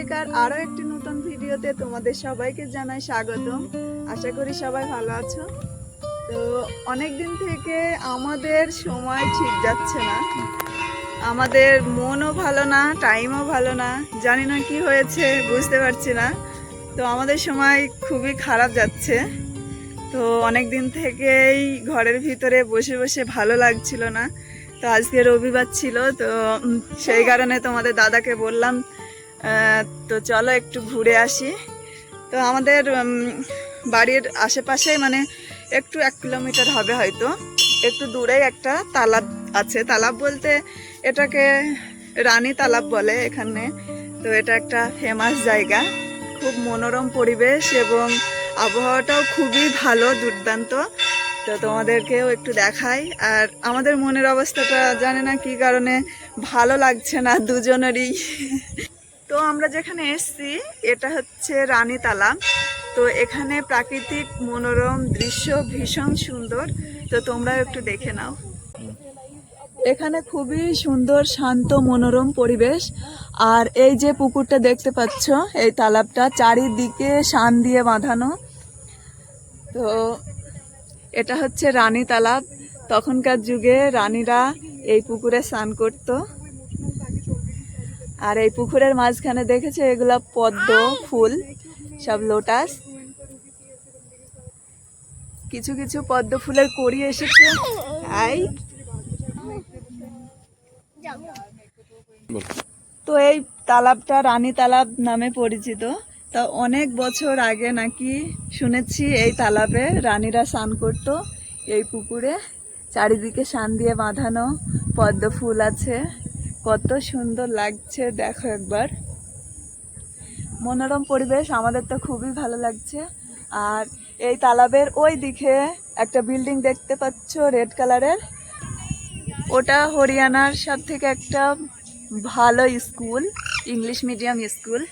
মল্লিকার আরও একটি নতুন ভিডিওতে তোমাদের সবাইকে জানাই স্বাগতম। আশা করি সবাই ভালো আছো। তো অনেক দিন থেকে আমাদের সময় ঠিক যাচ্ছে না। আমাদের মনও ভালো না টাইমও ভালো না। জানি না কি হয়েছে, বুঝতে পারছি না। তো আমাদের সময় খুবই খারাপ যাচ্ছে। তো অনেক দিন থেকেই ঘরের ভিতরে বসে বসে ভালো লাগছিল না। তো আজকে রবিবার ছিল, তো সেই কারণে তোমাদের দাদাকে বললাম তো চলো একটু ঘুরে আসি। তো আমাদের বাড়ির আশেপাশেই মানে একটু এক কিলোমিটার হবে হয়তো। একটু দূরেই একটা তালাব আছে। তালাব বলতে এটাকে রানী তালাব বলে এখানে। তো এটা একটা ফেমাস জায়গা। খুব মনোরম পরিবেশ এবং আবহাওয়াটাও খুবই ভালো, দুর্দান্ত। তো তোমাদেরকেও একটু দেখাই। আর আমাদের মনের অবস্থাটা জানে না কি কারণে ভালো লাগছে না দুজনেরই। তো আমরা যেখানে এসছি, এটা হচ্ছে রানী তালাব তো এখানে প্রাকৃতিক মনোরম দৃশ্য ভীষণ সুন্দর। তো তোমরা একটু দেখে নাও। এখানে খুবই সুন্দর, শান্ত, মনোরম পরিবেশ। আর এই যে পুকুরটা দেখতে পাচ্ছ, এই তালাবটা চারিদিকে শান দিয়ে বাঁধানো। তো এটা হচ্ছে রানী তালাব তখনকার যুগে রানীরা এই পুকুরে স্নান করত। আর এই পুকুরের মাঝখানে দেখেছে এগুলা পদ্ম, ফুল, সব লোটাস। কিছু কিছু পদ্ম ফুলের কড়ি এসেছে। আই। তো এই তালাবটা রানী তালাব নামে পরিচিত। তা অনেক বছর আগে নাকি শুনেছি এই তালাবে রানীরা স্নান করত। এই পুকুরে চারিদিকে শান দিয়ে বাঁধানো পদ্ম ফুল আছে। কত সুন্দর লাগছে, দেখো একবার। মনোরম পরিবেশ, আমাদের তো খুবই ভালো লাগছে। আর এই তালাবের ওই দিকে একটা বিল্ডিং দেখতে পাচ্ছ, রেড কালারের। ওটা হরিয়ানার সব থেকে একটা ভালো স্কুল, ইংলিশ মিডিয়াম স্কুল।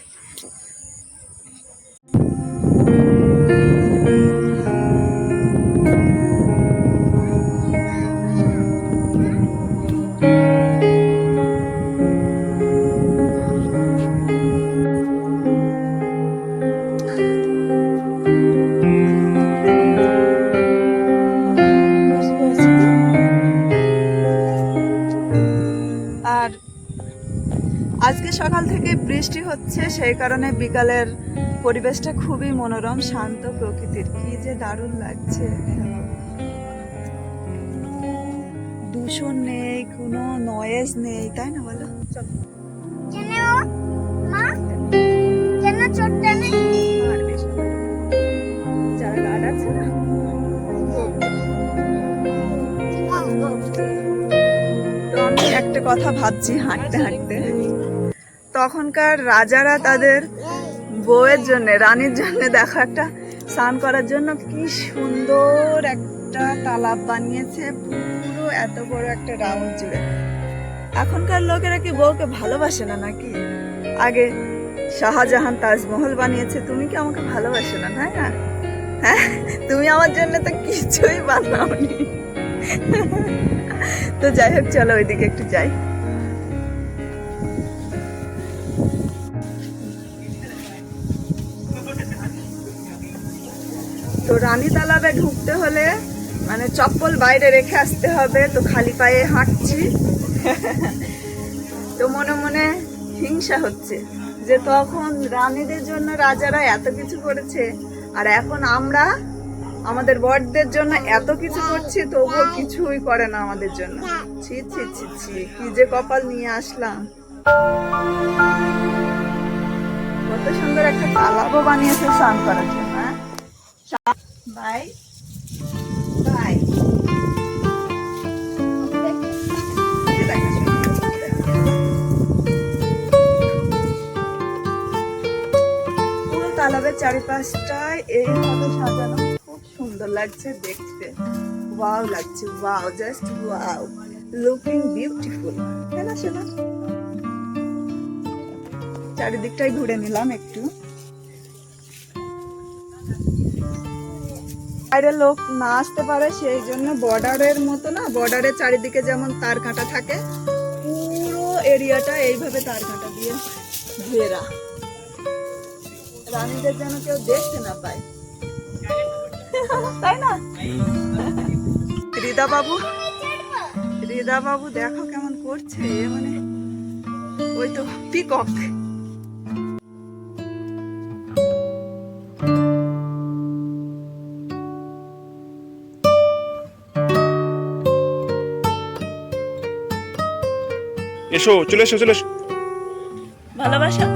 সকাল থেকে বৃষ্টি হচ্ছে সেই কারণে বিকালের পরিবেশটা খুবই মনোরম শান্ত প্রকৃতির। কি যে দারুণ লাগছে দূষণ নেই কোনো নয়েজ নেই তাই না বলো। যারা গার্ড আছে না? তো আমি একটা কথা ভাবছি হাঁটতে হাঁটতে। তখনকার রাজারা তাদের বউয়ের জন্য, রানীর জন্য দেখো একটা স্নান করার জন্য কি সুন্দর একটা তালাব বানিয়েছে, পুরো এত বড় একটা রাউন্ড জুড়ে। এখনকার লোকেরা কি বউকে ভালোবাসে না নাকি? আগে শাহজাহান তাজমহল বানিয়েছে, তুমি কি আমাকে ভালোবাসো না না? হ্যাঁ তুমি আমার জন্য তো কিছুই বানাওনি। তো যাই হোক, চলো ওইদিকে একটু যাই। তো রানী তালাবে ঢুকতে হলে মানে চপ্পল বাইরে রেখে আসতে হবে, তো খালি পায়ে হাঁটছি। তো মনে মনে হিংসা হচ্ছে যে তখন রানীদের জন্য রাজারা এত কিছু করেছে, আর এখন আমরা আমাদের বরদের জন্য এত কিছু করছি, তবুও কিছুই করে না আমাদের জন্য। ছি ছি ছি ছি, কি যে কপাল নিয়ে আসলাম। কত সুন্দর একটা তালাবও বানিয়েছে স্নান করার জন্য বাই পুরো তালাবের চারিপাশটায় এইভাবে সাজানো খুব সুন্দর লাগছে দেখতে। লাগছে জাস্ট লুকিং বিউটিফুল চারিদিকটাই ঘুরে নিলাম একটু। বাইরে লোক না আসতে পারে, সেই জন্য বর্ডারের মতো না বর্ডারের চারিদিকে যেমন তার কাঁটা থাকে, পুরো এরিয়াটা এইভাবে তার কাঁটা দিয়ে ঘেরা। রানীদের যেন কেউ দেখতে না পায়। তাই না? রিদা বাবু রিদা বাবু দেখো কেমন করছে মানে ওই তো পিকক এসো চলে এসো চলে এসো। ভালোবাসা?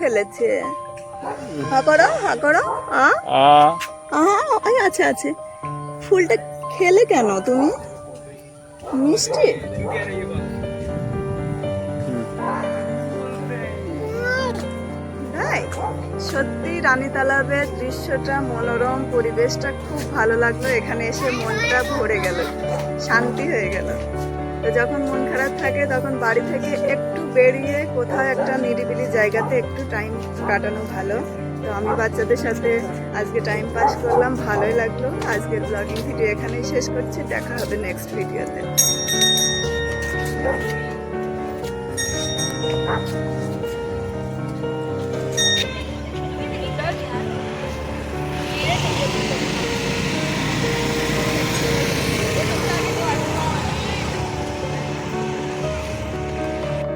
ফেলেছে। হা করো হা করো আ? আ। আছে আছে। ফুলটা খেলে কেন তুমি? মিষ্টি? তাই? সত্যি রানী তালাবের দৃশ্যটা মনোরম পরিবেশটা খুব ভালো লাগল। এখানে এসে মনটা ভরে গেল। শান্তি হয়ে গেল। তো যখন মন খারাপ থাকে, তখন বাড়ি থেকে একটু বেরিয়ে কোথাও একটা নিরিবিলি জায়গাতে একটু টাইম কাটানো ভালো। তো আমি বাচ্চাদের সাথে আজকে টাইম পাস করলাম, ভালোই লাগল। আজকের ব্লগিং ভিডিও এখানেই শেষ করছি, দেখা হবে নেক্সট ভিডিওতে